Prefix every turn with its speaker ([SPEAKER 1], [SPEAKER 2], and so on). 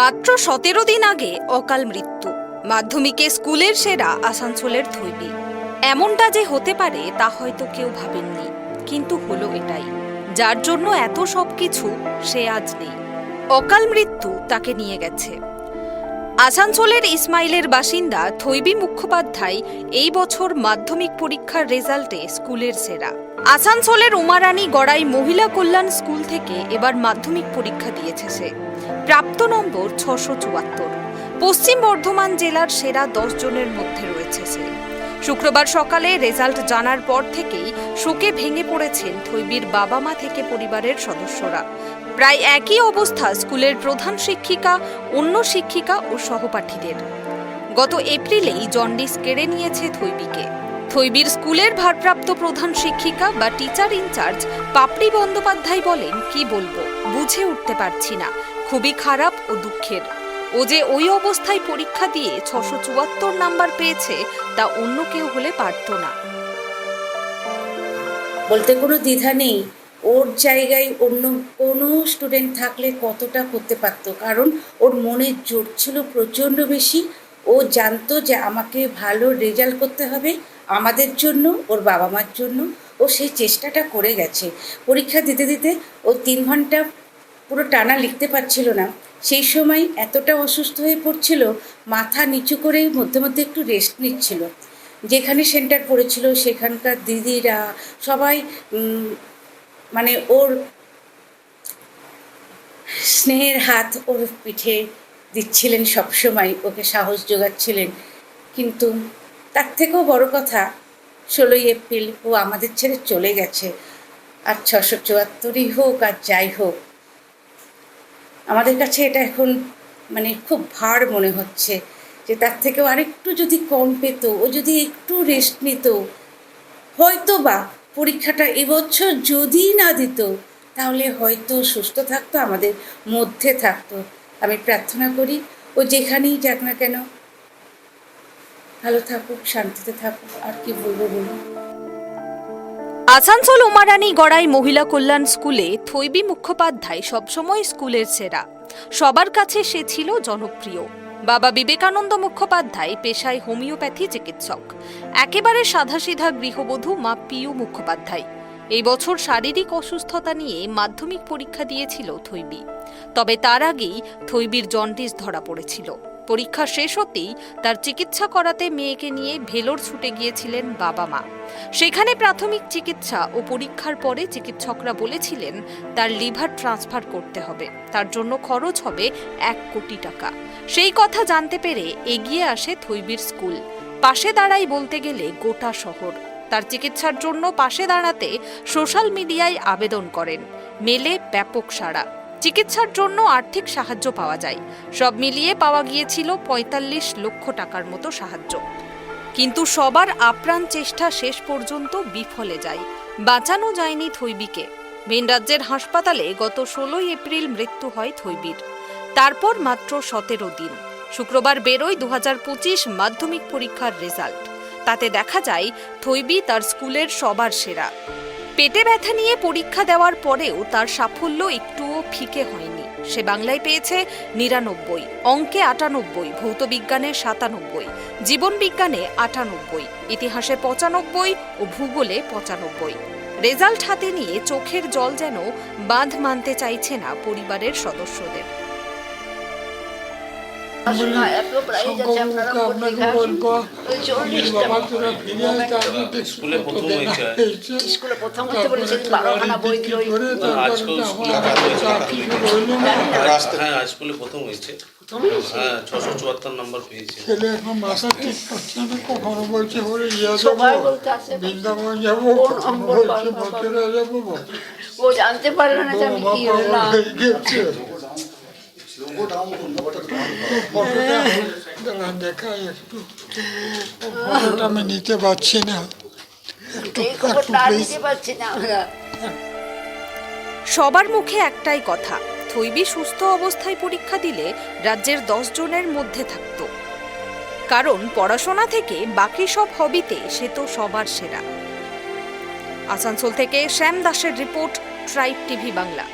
[SPEAKER 1] মাত্র সতেরো দিন আগে অকাল মৃত্যু। মাধ্যমিকে স্কুলের সেরা আসানসোলের থৈবি এমনটা যে হতে পারে তা হয়তো কেউ ভাবেননি, কিন্তু হলো এটাই। যার জন্য এত সব কিছু সে আজ নেই। অকাল মৃত্যু তাকে নিয়ে গেছে। আসানসোলের ইসমাইলের বাসিন্দা থৈবি মুখোপাধ্যায় এই বছর মাধ্যমিক পরীক্ষার রেজাল্টে স্কুলের সেরা। আসানসোলের উমারানী গড়াই মহিলা কল্যাণ স্কুল থেকে এবার মাধ্যমিক পরীক্ষা দিয়েছে সে। প্রাপ্ত নম্বর ছশো চুয়াত্তর। পশ্চিম বর্ধমান জেলার সেরা দশ জনের মধ্যে রয়েছে সে। শুক্রবার সকালে রেজাল্ট জানার পর থেকেই শোকে ভেঙে পড়েছেন থৈবির বাবা মা থেকে পরিবারের সদস্যরা। প্রায় একই অবস্থা স্কুলের প্রধান শিক্ষিকা, অন্য শিক্ষিকা ও সহপাঠীদের। গত এপ্রিলেই জন্ডিস কেড়ে নিয়েছে থৈবিকে থৈবির স্কুলের ভারপ্রাপ্ত প্রধান শিক্ষিকা বা টিচার ইনচার্জ পাপড়ি বন্দ্যোপাধ্যায় বলেন, কি বলব? বুঝে উঠতে পারছি না। খুবই খারাপ ও দুঃখের। ও যে ওই অবস্থায় পরীক্ষা দিয়ে ছশো চুয়াত্তর নাম্বার পেয়েছে, তা অন্য কেউ হলে পারত না।
[SPEAKER 2] বলতে কোনো দ্বিধা নেই। ওর জায়গায় অন্য কোনো স্টুডেন্ট থাকলে কতটা করতে পারতো? কারণ ওর মনের জোর ছিল প্রচণ্ড বেশি। ও জানতো যে আমাকে ভালো রেজাল্ট করতে হবে আমাদের জন্য, ওর বাবা মার জন্য। ও সেই চেষ্টাটা করে গেছে। পরীক্ষা দিতে দিতে ও তিন ঘণ্টা পুরো টানা লিখতে পারছিল না। সেই সময় এতটা অসুস্থ হয়ে পড়ছিল, মাথা নিচু করেই মধ্যে মধ্যে একটু রেস্ট নিচ্ছিল। যেখানে সেন্টার পড়েছিল সেখানকার দিদিরা, সবাই মানে ওর স্নেহের হাত ওর পিঠে দিচ্ছিলেন সবসময়, ওকে সাহস যোগাচ্ছিলেন। কিন্তু তার থেকেও বড় কথা, ষোলোই এপ্রিল ও আমাদের ছেড়ে চলে গেছে। আর ছশো চুয়াত্তরই হোক আর যাই হোক আমাদের কাছে এটা এখন মানে খুব ভার মনে হচ্ছে যে তার থেকেও আরেকটু যদি কম পেত, ও যদি একটু রেস্ট নিত হয়তো বা পরীক্ষাটা এবছর যদি না দিত, তাহলে হয়তো সুস্থ থাকতো, আমাদের মধ্যে থাকতো। আমি প্রার্থনা করি, ও যেখানেই যাক না কেন, ভালো থাকুক, শান্তিতে থাকুক, আর কি বলব বলুন?
[SPEAKER 1] আসানসোল উমারানী গড়াই মহিলা কল্যাণ স্কুলে থৈবি মুখোপাধ্যায় সবসময় স্কুলের সেরা। সবার কাছে সে ছিল জনপ্রিয়। বাবা বিবেকানন্দ মুখোপাধ্যায় পেশায় হোমিওপ্যাথি চিকিৎসক। একেবারে সাধাসিধা গৃহবধূ মা পিউ মুখোপাধ্যায়। এই বছর শারীরিক অসুস্থতা নিয়ে মাধ্যমিক পরীক্ষা দিয়েছিল থৈবি। তবে তার আগেই থৈবির জন্ডিস ধরা পড়েছিল। পরীক্ষা শেষ হতেই তার চিকিৎসা করাতে মেয়েকে নিয়ে ভেলোর ছুটে গিয়েছিলেন বাবা মা। সেখানে প্রাথমিক চিকিৎসা ও পরীক্ষার পরে চিকিৎসকরা বলেছিলেন, তার লিভার ট্রান্সফার করতে হবে। তার জন্য খরচ হবে এক কোটি টাকা। সেই কথা জানতে পেরে এগিয়ে আসে থৈবির স্কুল। পাশে দাঁড়াই বলতে গেলে গোটা শহর। তার চিকিৎসার জন্য পাশে দাঁড়াতে সোশ্যাল মিডিয়ায় আবেদন করেন। মেলে ব্যাপক সাড়া। চিকিৎসার জন্য আর্থিক সাহায্য পাওয়া যায়। সব মিলিয়ে পাওয়া গিয়েছিল পঁয়তাল্লিশ লক্ষ টাকার মতো সাহায্য। কিন্তু সবার আপ্রাণ চেষ্টা শেষ পর্যন্ত বিফলে যায়। বাঁচানো যায়নি থৈবিকে ভিন রাজ্যের হাসপাতালে গত ষোলোই এপ্রিল মৃত্যু হয় থৈবির তারপর মাত্র সতেরো দিন। শুক্রবার বেরোয় দু হাজার পঁচিশ মাধ্যমিক পরীক্ষার রেজাল্ট। তাতে দেখা যায় থৈবি তার স্কুলের সবার সেরা। পেটে ব্যথা নিয়ে পরীক্ষা দেওয়ার পরেও তার সাফল্য একটুও ফিকে হয়নি। সে বাংলায় পেয়েছে নিরানব্বই, অঙ্কে আটানব্বই ভৌতবিজ্ঞানে সাতানব্বই জীবনবিজ্ঞানে আটানব্বই, ইতিহাসে পঁচানব্বই ও ভূগোলে পঁচানব্বই। রেজাল্ট হাতে নিয়ে চোখের জল যেন বাঁধ মানতে চাইছে না পরিবারের সদস্যদের।
[SPEAKER 3] স্কুলে প্রথম
[SPEAKER 4] হতে বারোখানা বই দিল
[SPEAKER 3] হ্যাঁ আজ স্কুলে প্রথম হয়েছে। হ্যাঁ ছশো চুয়াত্তর নাম্বার পেয়েছে।
[SPEAKER 5] ছেলে এখন বাসা ঠিক করছে না কখনো বলছে ওরে ইয়ে যাব বৃন্দাবন যাব কখনো বলছে। বছরে যাব
[SPEAKER 4] ও জানতে পারল না যে আমি কি হলাম।
[SPEAKER 5] আমি নিতে পারছি না
[SPEAKER 1] সবার মুখে একটাই কথা থৈবি সুস্থ অবস্থায় পরীক্ষা দিলে রাজ্যের দশ জনের মধ্যে থাকত। কারণ পড়াশোনা থেকে বাকি সব হবিতে সে তো সবার সেরা। আসানসোল থেকে শ্যাম দাসের রিপোর্ট ট্রাইব টিভি বাংলা।